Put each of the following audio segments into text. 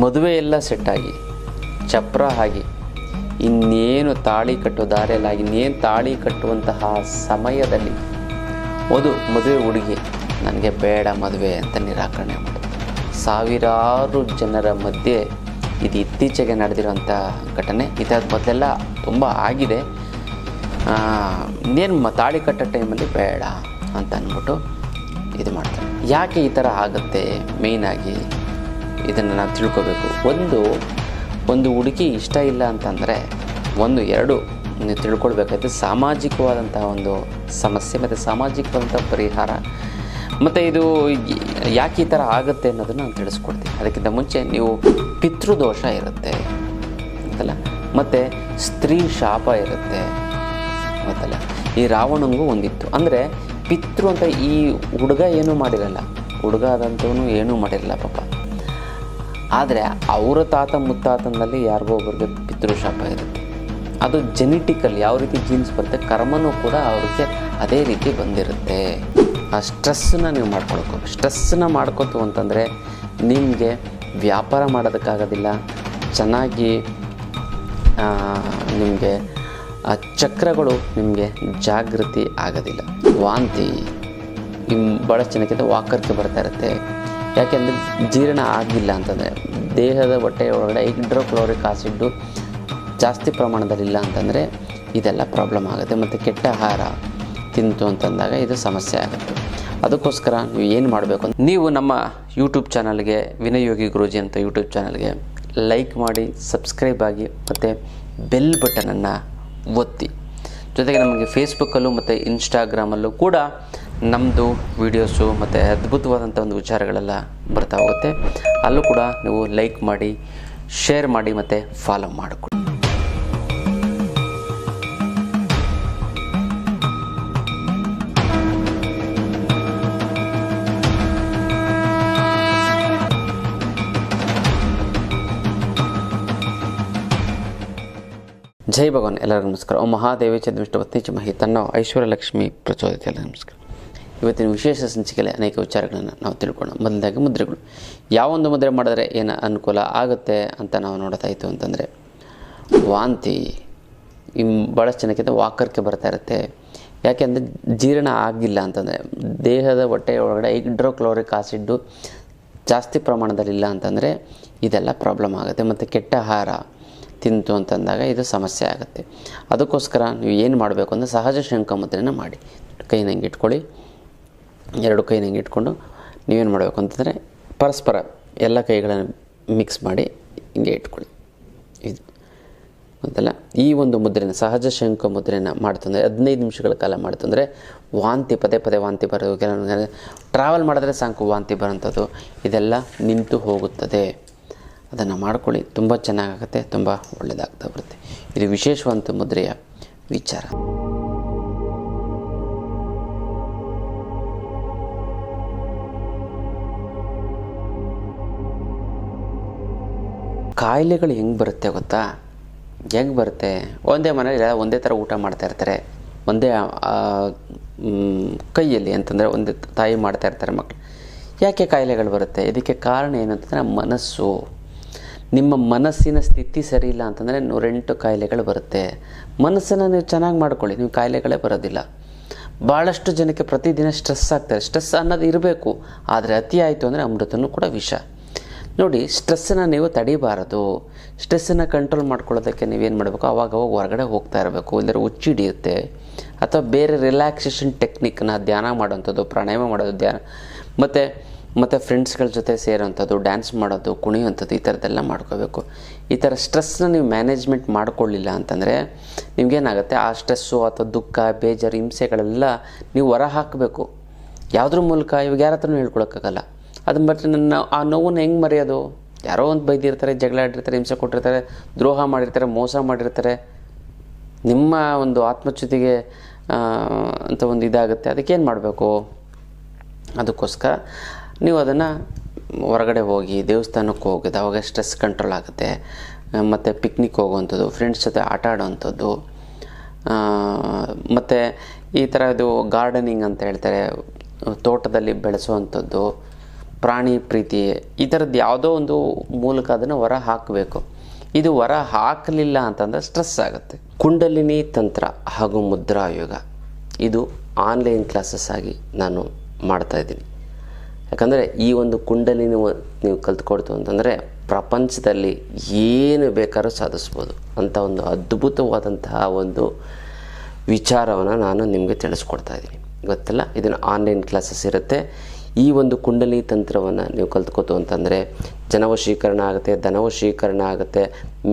ಮದುವೆ ಎಲ್ಲ ಸೆಟ್ಟಾಗಿ ಚಪ್ರ ಆಗಿ, ಇನ್ನೇನು ತಾಳಿ ಕಟ್ಟೋ ದಾರಿಯಲ್ಲಾಗಿ ಇನ್ನೇನು ತಾಳಿ ಕಟ್ಟುವಂತಹ ಸಮಯದಲ್ಲಿ ಒಂದು ಮದುವೆ ಹುಡುಗಿ ನನಗೆ ಬೇಡ ಮದುವೆ ಅಂತ ನಿರಾಕರಣೆ ಮಾಡಿದೆ ಸಾವಿರಾರು ಜನರ ಮಧ್ಯೆ ಇದು ಇತ್ತೀಚೆಗೆ ನಡೆದಿರುವಂಥ ಘಟನೆ. ಇದಾದ ಮೊದಲೆಲ್ಲ ತುಂಬ ಆಗಿದೆ. ಇನ್ನೇನು ತಾಳಿ ಕಟ್ಟೋ ಟೈಮಲ್ಲಿ ಬೇಡ ಅಂತ ಅಂದ್ಬಿಟ್ಟು ಇದು ಮಾಡ್ತಾರೆ. ಯಾಕೆ ಈ ಥರ ಆಗುತ್ತೆ? ಮೇಯ್ನಾಗಿ ಇದನ್ನು ನಾವು ತಿಳ್ಕೋಬೇಕು. ಒಂದು ಒಂದು ಹುಡುಗಿ ಇಷ್ಟ ಇಲ್ಲ ಅಂತಂದರೆ ಒಂದು, ಎರಡು ನೀವು ತಿಳ್ಕೊಳ್ಬೇಕಾಯ್ತು. ಸಾಮಾಜಿಕವಾದಂಥ ಒಂದು ಸಮಸ್ಯೆ ಮತ್ತು ಸಾಮಾಜಿಕವಾದಂಥ ಪರಿಹಾರ ಮತ್ತು ಇದು ಯಾಕೆ ಈ ಥರ ಆಗುತ್ತೆ ಅನ್ನೋದನ್ನು ನಾನು ತಿಳಿಸ್ಕೊಡ್ತೀನಿ. ಅದಕ್ಕಿಂತ ಮುಂಚೆ ನೀವು ಪಿತೃದೋಷ ಇರುತ್ತೆ ಗೊತ್ತಲ್ಲ ಮತ್ತು ಸ್ತ್ರೀ ಶಾಪ ಇರುತ್ತೆ ಗೊತ್ತಲ್ಲ ಈ ರಾವಣಂಗೂ ಒಂದಿತ್ತು. ಅಂದರೆ ಪಿತೃ ಅಂತ ಈ ಹುಡುಗ ಏನೂ ಮಾಡಿರಲ್ಲ? ಹುಡುಗ ಆದಂಥವನು ಏನೂ ಮಾಡಿರಲ್ಲ ಪಾಪ. ಆದರೆ ಅವರ ತಾತ ಮುತ್ತಾತನಲ್ಲಿ ಯಾರಿಗೋ ಒಬ್ಬರಿಗೆ ಪಿತೃಶಾಪ ಇರುತ್ತೆ. ಅದು ಜೆನೆಟಿಕಲ್ ಯಾವ ರೀತಿ ಜೀನ್ಸ್ ಬರುತ್ತೆ, ಕರ್ಮನೂ ಕೂಡ ಅವ್ರಿಗೆ ಅದೇ ರೀತಿ ಬಂದಿರುತ್ತೆ. ಆ ಸ್ಟ್ರೆಸ್ಸನ್ನ ನೀವು ಮಾಡ್ಕೊಳ್ಬೇಕು ಸ್ಟ್ರೆಸ್ಸನ್ನ ಮಾಡ್ಕೊತು ಅಂತಂದರೆ ನಿಮಗೆ ವ್ಯಾಪಾರ ಮಾಡೋದಕ್ಕಾಗೋದಿಲ್ಲ, ಚೆನ್ನಾಗಿ ನಿಮಗೆ, ಆ ಚಕ್ರಗಳು ನಿಮಗೆ ಜಾಗೃತಿ ಆಗೋದಿಲ್ಲ. ವಾಂತಿ ಭಾಳ ಜನಕ್ಕಿಂತ ವಾಕರ್ಕೆ ಬರ್ತಾ ಇರುತ್ತೆ. ಯಾಕೆಂದರೆ ಜೀರ್ಣ ಆಗಿಲ್ಲ ಅಂತಂದರೆ ದೇಹದ ಹೊಟ್ಟೆ ಒಳಗಡೆ ಹೈಡ್ರೋಕ್ಲೋರಿಕ್ ಆಸಿಡ್ಡು ಜಾಸ್ತಿ ಪ್ರಮಾಣದಲ್ಲಿ ಇಲ್ಲ ಅಂತಂದರೆ ಇದೆಲ್ಲ ಪ್ರಾಬ್ಲಮ್ ಆಗುತ್ತೆ. ಮತ್ತು ಕೆಟ್ಟ ಆಹಾರ ತಿಂತು ಅಂತಂದಾಗ ಇದು ಸಮಸ್ಯೆ ಆಗುತ್ತೆ. ಅದಕ್ಕೋಸ್ಕರ ನೀವು ಏನು ಮಾಡಬೇಕು ಅಂತ ನೀವು ನಮ್ಮ ಯೂಟ್ಯೂಬ್ ಚಾನಲ್ಗೆ ವಿನಯೋಗಿ ಗುರೂಜಿ ಅಂತ ಯೂಟ್ಯೂಬ್ ಚಾನಲ್ಗೆ ಲೈಕ್ ಮಾಡಿ ಸಬ್ಸ್ಕ್ರೈಬ್ ಆಗಿ, ಮತ್ತು ಬೆಲ್ ಬಟನನ್ನು ಒತ್ತಿ. ಜೊತೆಗೆ ನಮಗೆ ಫೇಸ್ಬುಕ್ಕಲ್ಲೂ ಮತ್ತು ಇನ್ಸ್ಟಾಗ್ರಾಮಲ್ಲೂ ಕೂಡ ನಮ್ಮದು ವೀಡಿಯೋಸು ಮತ್ತು ಅದ್ಭುತವಾದಂಥ ಒಂದು ವಿಚಾರಗಳೆಲ್ಲ ಬರ್ತಾ ಹೋಗುತ್ತೆ. ಅಲ್ಲೂ ಕೂಡ ನೀವು ಲೈಕ್ ಮಾಡಿ ಶೇರ್ ಮಾಡಿ ಮತ್ತು ಫಾಲೋ ಮಾಡಿಕೊಡಿ. ಜೈ ಭಗವಾನ್, ಎಲ್ಲರಿಗೂ ನಮಸ್ಕಾರ. ಓ ಮಹಾದೇವಿ ಚಂದ್ರವಿಷ್ಣುಪತ್ನಿ ಚ ಚಮಹಿ ತನ್ನೋ ಐಶ್ವರ್ಯ ಲಕ್ಷ್ಮಿ ಪ್ರಚೋದಿತ ಎಲ್ಲರಿಗೂ ನಮಸ್ಕಾರ. ಇವತ್ತಿನ ವಿಶೇಷ ಸಂಚಿಕೆಯಲ್ಲಿ ಅನೇಕ ವಿಚಾರಗಳನ್ನು ನಾವು ತಿಳ್ಕೊಳ್ಳೋಣ. ಮೊದಲಾಗಿ ಮುದ್ರೆಗಳು. ಯಾವೊಂದು ಮುದ್ರೆ ಮಾಡಿದ್ರೆ ಏನು ಅನುಕೂಲ ಆಗುತ್ತೆ ಅಂತ ನಾವು ನೋಡ್ತಾ ಇತ್ತು ಅಂತಂದರೆ, ವಾಂತಿ. ಈ ಭಾಳಷ್ಟು ಜನಕ್ಕಿಂತ ವಾಕರ್ಕೆ ಬರ್ತಾ ಇರುತ್ತೆ. ಯಾಕೆಂದರೆ ಜೀರ್ಣ ಆಗಿಲ್ಲ ಅಂತಂದರೆ, ದೇಹದ ಹೊಟ್ಟೆಯ ಒಳಗಡೆ ಹೈಡ್ರೋಕ್ಲೋರಿಕ್ ಆಸಿಡ್ಡು ಜಾಸ್ತಿ ಪ್ರಮಾಣದಲ್ಲಿ ಇಲ್ಲ ಅಂತಂದರೆ ಇದೆಲ್ಲ ಪ್ರಾಬ್ಲಮ್ ಆಗುತ್ತೆ. ಮತ್ತು ಕೆಟ್ಟ ಆಹಾರ ತಿಂತು ಅಂತಂದಾಗ ಇದು ಸಮಸ್ಯೆ ಆಗುತ್ತೆ. ಅದಕ್ಕೋಸ್ಕರ ನೀವು ಏನು ಮಾಡಬೇಕು ಅಂದರೆ ಸಹಜ ಶಂಕ ಮುದ್ರೆನ ಮಾಡಿ. ಕೈ ನಂಗೆ ಇಟ್ಕೊಳ್ಳಿ. ಎರಡು ಕೈನ ಹಿಂಗೆ ಇಟ್ಕೊಂಡು ನೀವೇನು ಮಾಡಬೇಕು ಅಂತಂದರೆ ಪರಸ್ಪರ ಎಲ್ಲ ಕೈಗಳನ್ನು ಮಿಕ್ಸ್ ಮಾಡಿ ಹಿಂಗೆ ಇಟ್ಕೊಳ್ಳಿ. ಇದು. ಅಂತಲ್ಲ ಈ ಒಂದು ಮುದ್ರೆನ, ಸಹಜ ಶಂಕ ಮುದ್ರೆನ ಮಾಡ್ತಂದರೆ, ಹದಿನೈದು ನಿಮಿಷಗಳ ಕಾಲ ಮಾಡ್ತಂದರೆ ವಾಂತಿ, ಪದೇ ಪದೇ ವಾಂತಿ ಬರೋದು. ಕೆಲವೊಂದು ಟ್ರಾವೆಲ್ ಮಾಡಿದ್ರೆ ಸಾಕು ವಾಂತಿ ಬರೋಂಥದ್ದು. ಇದೆಲ್ಲ ನಿಂತು ಹೋಗುತ್ತದೆ. ಅದನ್ನು ಮಾಡ್ಕೊಳ್ಳಿ. ತುಂಬ ಚೆನ್ನಾಗಾಗುತ್ತೆ, ತುಂಬ ಒಳ್ಳೆಯದಾಗ್ತಾ ಬರುತ್ತೆ. ಇದು ವಿಶೇಷವಂತ ಮುದ್ರೆಯ ವಿಚಾರ. ಕಾಯಿಲೆಗಳು ಹೆಂಗೆ ಬರುತ್ತೆ ಗೊತ್ತಾ? ಹೆಂಗೆ ಬರುತ್ತೆ? ಒಂದೇ ಮನೇಲಿ ಒಂದೇ ಥರ ಊಟ ಮಾಡ್ತಾ ಇರ್ತಾರೆ. ಒಂದೇ ಕೈಯಲ್ಲಿ ಅಂತಂದರೆ ಒಂದೇ ತಾಯಿ ಮಾಡ್ತಾ ಇರ್ತಾರೆ ಮಕ್ಕಳು ಯಾಕೆ ಕಾಯಿಲೆಗಳು ಬರುತ್ತೆ? ಇದಕ್ಕೆ ಕಾರಣ ಏನು ಅಂತಂದರೆ ಮನಸ್ಸು. ನಿಮ್ಮ ಮನಸ್ಸಿನ ಸ್ಥಿತಿ ಸರಿ ಇಲ್ಲ ಅಂತಂದರೆ ನೂರೆಂಟು ಕಾಯಿಲೆಗಳು ಬರುತ್ತೆ. ಮನಸ್ಸನ್ನು ನೀವು ಚೆನ್ನಾಗಿ ಮಾಡ್ಕೊಳ್ಳಿ. ನೀವು ಕಾಯಿಲೆಗಳೇ ಬರೋದಿಲ್ಲ. ಭಾಳಷ್ಟು ಜನಕ್ಕೆ ಪ್ರತಿದಿನ ಸ್ಟ್ರೆಸ್ ಆಗ್ತಾರೆ ಸ್ಟ್ರೆಸ್ ಅನ್ನೋದು ಇರಬೇಕು. ಆದರೆ ಅತಿ ಆಯಿತು ಅಂದರೆ ಅಮೃತನೂ ಕೂಡ ವಿಷ. ನೋಡಿ ಸ್ಟ್ರೆಸ್ಸನ್ನು ನೀವು ತಡಿಬಾರದು. ಸ್ಟ್ರೆಸ್ಸನ್ನು ಕಂಟ್ರೋಲ್ ಮಾಡ್ಕೊಳ್ಳೋದಕ್ಕೆ ನೀವೇನು ಮಾಡಬೇಕು? ಅವಾಗ ಅವಾಗ ಹೊರಗಡೆ ಹೋಗ್ತಾ ಇರಬೇಕು. ಇಲ್ಲದ್ರೆ ಹುಚ್ಚಿ ಹಿಡಿಯುತ್ತೆ ಅಥವಾ ಬೇರೆ ರಿಲ್ಯಾಕ್ಸೇಷನ್ ಟೆಕ್ನಿಕ್ನ ಧ್ಯಾನ ಮಾಡೋವಂಥದ್ದು, ಪ್ರಾಣಾಯಾಮ ಮಾಡೋದು, ಧ್ಯಾನ ಮತ್ತು ಮತ್ತು ಫ್ರೆಂಡ್ಸ್ಗಳ ಜೊತೆ ಸೇರೋವಂಥದ್ದು ಡ್ಯಾನ್ಸ್ ಮಾಡೋದು, ಕುಣಿಯುವಂಥದ್ದು, ಈ ಥರದ್ದೆಲ್ಲ ಮಾಡ್ಕೋಬೇಕು. ಈ ಥರ ಸ್ಟ್ರೆಸ್ನ ನೀವು ಮ್ಯಾನೇಜ್ಮೆಂಟ್ ಮಾಡ್ಕೊಳ್ಳಿಲ್ಲ ಅಂತಂದರೆ ನಿಮಗೇನಾಗುತ್ತೆ? ಆ ಸ್ಟ್ರೆಸ್ಸು ಅಥವಾ ದುಃಖ, ಬೇಜಾರು, ಹಿಂಸೆಗಳೆಲ್ಲ ನೀವು ಹೊರ ಹಾಕಬೇಕು ಯಾವುದ್ರ ಮೂಲಕ? ಇವಾಗ ಯಾರ ಹತ್ರನೂ ಹೇಳ್ಕೊಳಕ್ಕಾಗಲ್ಲ. ಅದನ್ನ ಬಿಟ್ಟರೆ ನನ್ನ ಆ ನೋವನ್ನು ಹೆಂಗೆ ಮರೆಯೋದು? ಯಾರೋ ಒಂದು ಬೈದಿರ್ತಾರೆ, ಜಗಳ ಆಡಿರ್ತಾರೆ, ಹಿಂಸೆ ಕೊಟ್ಟಿರ್ತಾರೆ, ದ್ರೋಹ ಮಾಡಿರ್ತಾರೆ, ಮೋಸ ಮಾಡಿರ್ತಾರೆ. ನಿಮ್ಮ ಒಂದು ಆತ್ಮಚ್ಯುತಿಗೆ ಅಂತ ಒಂದು ಇದಾಗುತ್ತೆ. ಅದಕ್ಕೇನು ಮಾಡಬೇಕು? ಅದಕ್ಕೋಸ್ಕರ ನೀವು ಅದನ್ನು ಹೊರಗಡೆ ಹೋಗಿ, ದೇವಸ್ಥಾನಕ್ಕೆ ಹೋಗೋದು. ಅವಾಗ ಸ್ಟ್ರೆಸ್ ಕಂಟ್ರೋಲ್ ಆಗುತ್ತೆ. ಮತ್ತು ಪಿಕ್ನಿಕ್ ಹೋಗುವಂಥದ್ದು ಫ್ರೆಂಡ್ಸ್ ಜೊತೆ ಆಟ ಆಡೋವಂಥದ್ದು. ಮತ್ತು ಈ ಥರ ಇದು ಗಾರ್ಡನಿಂಗ್ ಅಂತ ಹೇಳ್ತಾರೆ. ತೋಟದಲ್ಲಿ ಬೆಳೆಸುವಂಥದ್ದು. ಪ್ರಾಣಿ ಪ್ರೀತಿ, ಈ ಥರದ್ದು ಯಾವುದೋ ಒಂದು ಮೂಲಕ ಅದನ್ನು ಹೊರ ಹಾಕಬೇಕು. ಇದು ಹೊರ ಹಾಕಲಿಲ್ಲ ಅಂತಂದರೆ ಸ್ಟ್ರೆಸ್ ಆಗುತ್ತೆ. ಕುಂಡಲಿನಿ ತಂತ್ರ ಹಾಗೂ ಮುದ್ರಾಯುಗ ಇದು ಆನ್ಲೈನ್ ಕ್ಲಾಸಸ್ ಆಗಿ ನಾನು ಮಾಡ್ತಾಯಿದ್ದೀನಿ ಯಾಕಂದರೆ ಈ ಒಂದು ಕುಂಡಲಿನಿ ನೀವು ಕಲ್ತ್ಕೊಡ್ತು ಅಂತಂದರೆ ಪ್ರಪಂಚದಲ್ಲಿ ಏನು ಬೇಕಾದ್ರೂ ಸಾಧಿಸ್ಬೋದು ಅಂತ ಒಂದು ಅದ್ಭುತವಾದಂತಹ ಒಂದು ವಿಚಾರವನ್ನು ನಾನು ನಿಮಗೆ ತಿಳಿಸ್ಕೊಡ್ತಾ ಇದ್ದೀನಿ. ಗೊತ್ತಲ್ಲ? ಇದನ್ನು ಆನ್ಲೈನ್ ಕ್ಲಾಸಸ್ ಇರುತ್ತೆ. ಈ ಒಂದು ಕುಂಡಲಿ ತಂತ್ರವನ್ನು ನೀವು ಕಲ್ತ್ಕೋತು ಅಂತಂದರೆ ಜನವಶೀಕರಣ ಆಗುತ್ತೆ, ಧನವಶೀಕರಣ ಆಗುತ್ತೆ.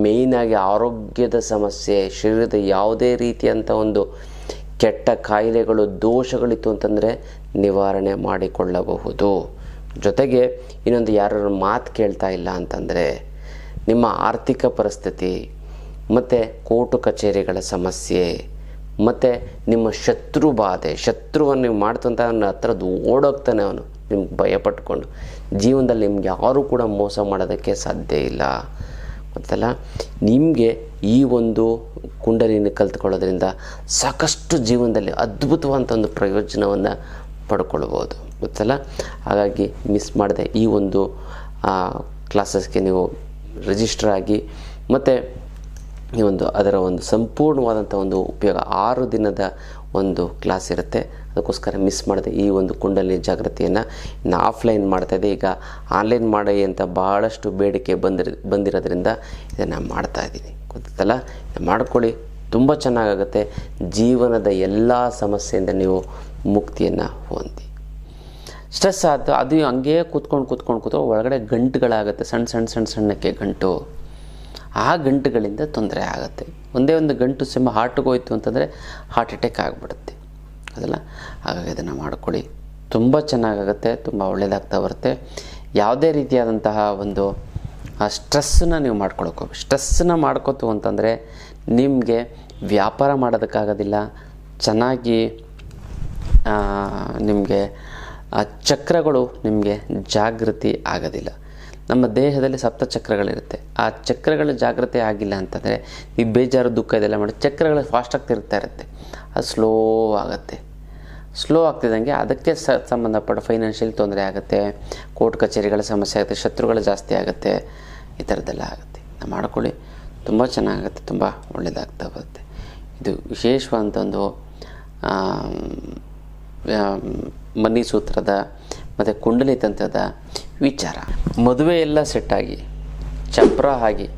ಮೇಯ್ನಾಗಿ ಆರೋಗ್ಯದ ಸಮಸ್ಯೆ, ಶರೀರದ ಯಾವುದೇ ರೀತಿಯಂಥ ಒಂದು ಕೆಟ್ಟ ಕಾಯಿಲೆಗಳು, ದೋಷಗಳಿತ್ತು ಅಂತಂದರೆ ನಿವಾರಣೆ ಮಾಡಿಕೊಳ್ಳಬಹುದು. ಜೊತೆಗೆ ಇನ್ನೊಂದು ಯಾರು ಮಾತು ಕೇಳ್ತಾ ಇಲ್ಲ ಅಂತಂದರೆ ನಿಮ್ಮ ಆರ್ಥಿಕ ಪರಿಸ್ಥಿತಿ, ಮತ್ತು ಕೋರ್ಟು ಕಚೇರಿಗಳ ಸಮಸ್ಯೆ ಮತ್ತು ನಿಮ್ಮ ಶತ್ರು ಬಾಧೆ, ಶತ್ರುವನ್ನು ನೀವು ಮಾಡ್ತಂತ ಅವನ ಹತ್ರದ್ದು ಓಡೋಗ್ತಾನೆ ಅವನು. ನಿಮ್ಗೆ ಭಯಪಟ್ಕೊಂಡು ಜೀವನದಲ್ಲಿ ನಿಮ್ಗೆ ಯಾರೂ ಕೂಡ ಮೋಸ ಮಾಡೋದಕ್ಕೆ ಸಾಧ್ಯ ಇಲ್ಲ. ಗೊತ್ತಲ್ಲ? ನಿಮಗೆ ಈ ಒಂದು ಕುಂಡಲಿನ ಕಲ್ತ್ಕೊಳ್ಳೋದ್ರಿಂದ ಸಾಕಷ್ಟು ಜೀವನದಲ್ಲಿ ಅದ್ಭುತವಾದಂಥ ಒಂದು ಪ್ರಯೋಜನವನ್ನು ಪಡ್ಕೊಳ್ಬೋದು. ಗೊತ್ತಲ್ಲ? ಹಾಗಾಗಿ ಮಿಸ್ ಮಾಡದೆ ಈ ಒಂದು ಕ್ಲಾಸಸ್ಗೆ ನೀವು ರಿಜಿಸ್ಟರ್ ಆಗಿ ಮತ್ತು ಈ ಒಂದು ಅದರ ಒಂದು ಸಂಪೂರ್ಣವಾದಂಥ ಒಂದು ಉಪಯೋಗ. ಆರು ದಿನದ ಒಂದು ಕ್ಲಾಸ್ ಇರುತ್ತೆ. ಅದಕ್ಕೋಸ್ಕರ ಮಿಸ್ ಮಾಡಿದೆ ಈ ಒಂದು ಕುಂಡಲಿ ಜಾಗೃತಿಯನ್ನು ಇನ್ನು ಆಫ್ಲೈನ್ ಮಾಡ್ತಾಯಿದ್ದೆ ಈಗ ಆನ್ಲೈನ್ ಮಾಡಿ ಅಂತ ಭಾಳಷ್ಟು ಬೇಡಿಕೆ ಬಂದಿರ, ಬಂದಿರೋದ್ರಿಂದ ಇದನ್ನು ಮಾಡ್ತಾ ಇದ್ದೀನಿ. ಗೊತ್ತಲ್ಲ ಮಾಡ್ಕೊಳ್ಳಿ. ತುಂಬ ಚೆನ್ನಾಗಾಗುತ್ತೆ. ಜೀವನದ ಎಲ್ಲ ಸಮಸ್ಯೆಯಿಂದ ನೀವು ಮುಕ್ತಿಯನ್ನು ಹೊಂದಿ. ಸ್ಟ್ರೆಸ್ ಆದ, ಅದು ಹಂಗೆ ಕೂತ್ಕೊಂಡು ಕೂತ್ಕೊಂಡು ಕೂತ್ಕೊಂಡು ಒಳಗಡೆ ಗಂಟುಗಳಾಗುತ್ತೆ. ಸಣ್ಣ ಸಣ್ಣ ಸಣ್ಣ ಸಣ್ಣಕ್ಕೆ ಗಂಟು. ಆ ಗಂಟುಗಳಿಂದ ತೊಂದರೆ ಆಗುತ್ತೆ. ಒಂದೇ ಒಂದು ಗಂಟು ಸಿಂಹ ಹಾರ್ಟ್ಗೆ ಹೋಯ್ತು ಅಂತಂದರೆ ಹಾರ್ಟ್ ಅಟ್ಯಾಕ್ ಆಗಿಬಿಡುತ್ತೆ. ಅದಲ್ಲ? ಹಾಗಾಗಿ ಅದನ್ನು ಮಾಡ್ಕೊಳ್ಳಿ. ತುಂಬ ಚೆನ್ನಾಗಾಗುತ್ತೆ, ತುಂಬ ಒಳ್ಳೆಯದಾಗ್ತಾ ಬರುತ್ತೆ. ಯಾವುದೇ ರೀತಿಯಾದಂತಹ ಒಂದು ಸ್ಟ್ರೆಸ್ಸನ್ನ ನೀವು ಮಾಡ್ಕೊಳಕ್ಕೆ ಹೋಗಿ ಸ್ಟ್ರೆಸ್ಸನ್ನ ಮಾಡ್ಕೋತು ಅಂತಂದರೆ ನಿಮಗೆ ವ್ಯಾಪಾರ ಮಾಡೋದಕ್ಕಾಗೋದಿಲ್ಲ. ಚೆನ್ನಾಗಿ ನಿಮಗೆ ಚಕ್ರಗಳು ನಿಮಗೆ ಜಾಗೃತಿ ಆಗೋದಿಲ್ಲ. ನಮ್ಮ ದೇಹದಲ್ಲಿ ಸಪ್ತ ಚಕ್ರಗಳಿರುತ್ತೆ. ಆ ಚಕ್ರಗಳ ಜಾಗ್ರತೆ ಆಗಿಲ್ಲ ಅಂತಂದರೆ ಈ ಬೇಜಾರು ದುಃಖ ಇದೆಲ್ಲ ಮಾಡಿ ಚಕ್ರಗಳು ಫಾಸ್ಟಾಗಿ ತಿರುಗ್ತಾ ಇರುತ್ತೆ. ಅದು ಸ್ಲೋ ಆಗುತ್ತೆ. ಸ್ಲೋ ಆಗ್ತಿದ್ದಂಗೆ ಅದಕ್ಕೆ ಸ ಸಂಬಂಧಪಟ್ಟ ಫೈನಾನ್ಷಿಯಲ್ ತೊಂದರೆ ಆಗುತ್ತೆ ಕೋರ್ಟ್ ಕಚೇರಿಗಳ ಸಮಸ್ಯೆ ಆಗುತ್ತೆ, ಶತ್ರುಗಳು ಜಾಸ್ತಿ ಆಗುತ್ತೆ, ಈ ಥರದ್ದೆಲ್ಲ ಆಗುತ್ತೆ. ನಾವು ಮಾಡ್ಕೊಳ್ಳಿ. ತುಂಬ ಚೆನ್ನಾಗುತ್ತೆ, ತುಂಬ ಒಳ್ಳೆಯದಾಗ್ತಾ ಬರುತ್ತೆ. ಇದು ವಿಶೇಷವಾದಂಥ ಒಂದು ಮನಿ ಸೂತ್ರದ, ಮತ್ತು ಕುಂಡಲಿ ತಂತ್ರದ ವಿಚಾರ. ಮದುವೆ ಎಲ್ಲ ಸೆಟ್ಟಾಗಿ ಚಪ್ರ ಆಗಿ,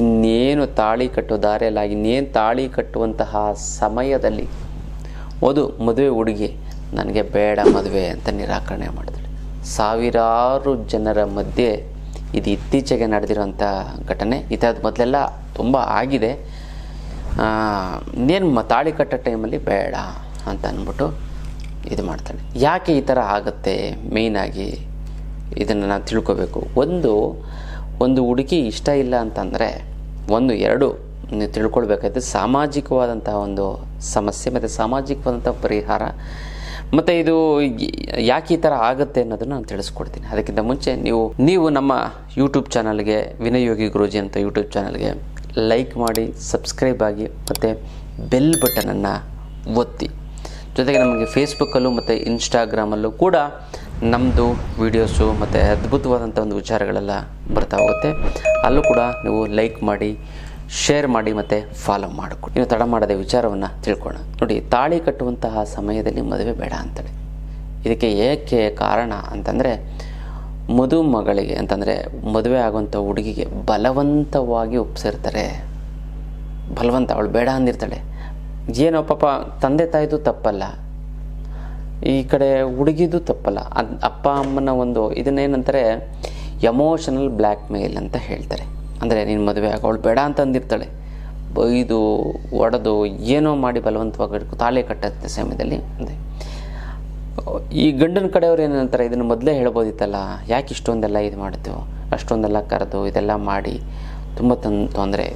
ಇನ್ನೇನು ತಾಳಿ ಕಟ್ಟೋ ದಾರಿಯಲ್ಲಾಗಿ ಇನ್ನೇನು ತಾಳಿ ಕಟ್ಟುವಂತಹ ಸಮಯದಲ್ಲಿ ವಧು ಮದುವೆ ಹುಡುಗಿ ನನಗೆ ಬೇಡ ಮದುವೆ ಅಂತ ನಿರಾಕರಣೆ ಮಾಡಿದಳು ಸಾವಿರಾರು ಜನರ ಮಧ್ಯೆ ಇದು ಇತ್ತೀಚೆಗೆ ನಡೆದಿರುವಂಥ ಘಟನೆ. ಇದಾದ ಮೊದಲೆಲ್ಲ ತುಂಬ ಆಗಿದೆ. ಇನ್ನೇನು ಮ, ತಾಳಿ ಕಟ್ಟೋ ಟೈಮಲ್ಲಿ ಬೇಡ ಅಂತ ಅಂದ್ಬಿಟ್ಟು ಇದು ಮಾಡ್ತಾಳೆ ಯಾಕೆ ಈ ಥರ ಆಗುತ್ತೆ? ಮೇಯ್ನಾಗಿ ಇದನ್ನು ನಾವು ತಿಳ್ಕೊಬೇಕು. ಒಂದು ಒಂದು ಹುಡುಗಿ ಇಷ್ಟ ಇಲ್ಲ ಅಂತಂದರೆ, ಒಂದು, ಎರಡು ನೀವು ತಿಳ್ಕೊಳ್ಬೇಕಾಯ್ತು. ಸಾಮಾಜಿಕವಾದಂತಹ ಒಂದು ಸಮಸ್ಯೆ ಮತ್ತು ಸಾಮಾಜಿಕವಾದಂಥ ಪರಿಹಾರ ಮತ್ತು ಇದು ಯಾಕೆ ಈ ಥರ ಆಗುತ್ತೆ ಅನ್ನೋದನ್ನು ನಾನು ತಿಳಿಸ್ಕೊಡ್ತೀನಿ. ಅದಕ್ಕಿಂತ ಮುಂಚೆ ನೀವು ನೀವು ನಮ್ಮ ಯೂಟ್ಯೂಬ್ ಚಾನಲ್ಗೆ ವಿನಯೋಗಿ ಗುರುಜಿ ಗುರೂಜಿ ಅಂತ ಯೂಟ್ಯೂಬ್ ಚಾನಲ್ಗೆ ಲೈಕ್ ಮಾಡಿ, ಸಬ್ಸ್ಕ್ರೈಬ್ ಆಗಿ ಮತ್ತು ಬೆಲ್ ಬಟನನ್ನು ಒತ್ತಿ. ಜೊತೆಗೆ ನಮಗೆ ಫೇಸ್ಬುಕ್ಕಲ್ಲೂ ಮತ್ತು ಇನ್ಸ್ಟಾಗ್ರಾಮಲ್ಲೂ ಕೂಡ ನಮ್ಮದು ವೀಡಿಯೋಸು ಮತ್ತು ಅದ್ಭುತವಾದಂಥ ಒಂದು ವಿಚಾರಗಳೆಲ್ಲ ಬರ್ತಾ ಹೋಗುತ್ತೆ. ಅಲ್ಲೂ ಕೂಡ ನೀವು ಲೈಕ್ ಮಾಡಿ ಶೇರ್ ಮಾಡಿ, ಮತ್ತು ಫಾಲೋ ಮಾಡಿಕೊಡಿ. ನೀವು ತಡ ಮಾಡದೆ ವಿಚಾರವನ್ನು ತಿಳ್ಕೊಳ್ಳೋಣ ನೋಡಿ, ತಾಳಿ ಕಟ್ಟುವಂತಹ ಸಮಯದಲ್ಲಿ ಮದುವೆ ಬೇಡ ಅಂತೇಳಿ. ಇದಕ್ಕೆ ಏಕೆ ಕಾರಣ ಅಂತಂದರೆ, ಮದುಮಗಳಿಗೆ, ಅಂತಂದರೆ ಮದುವೆ ಆಗುವಂಥ ಹುಡುಗಿಗೆ ಬಲವಂತವಾಗಿ ಒಪ್ಸಿರ್ತಾರೆ. ಬಲವಂತ, ಅವಳು ಬೇಡ ಅಂದಿರ್ತಾಳೆ. ಏನೋ ಪಾಪ, ತಂದೆ ತಾಯಿದು ತಪ್ಪಲ್ಲ. ಈ ಕಡೆ ಹುಡುಗಿದು ತಪ್ಪಲ್ಲ. ಅದು ಅಪ್ಪ ಅಮ್ಮನ ಒಂದು ಇದನ್ನೇನಂತಾರೆ ಎಮೋಷನಲ್ ಬ್ಲ್ಯಾಕ್ ಮೇಲ್ ಅಂತ ಹೇಳ್ತಾರೆ. ಅಂದರೆ ನೀನು ಮದುವೆ ಆಗೋಳು ಬೇಡ ಅಂತ ಅಂದಿರ್ತಾಳೆ. ಬೈದು ಒಡೆದು ಏನೋ ಮಾಡಿ ಬಲವಂತವಾಗಿ ತಾಳೆ ಕಟ್ಟತ್ತೆ ಸಮಯದಲ್ಲಿ. ಅಂದರೆ, ಈ ಗಂಡನ ಕಡೆಯವ್ರು ಏನಂತಾರೆ, ಇದನ್ನು ಮೊದಲೇ ಹೇಳ್ಬೋದಿತ್ತಲ್ಲ, ಯಾಕೆ ಇಷ್ಟೊಂದೆಲ್ಲ ಇದು ಮಾಡಿದ್ದು ಅಷ್ಟೊಂದೆಲ್ಲ ಕರೆದು ಇದೆಲ್ಲ ಮಾಡಿ ತುಂಬ ತೊಂದರೆ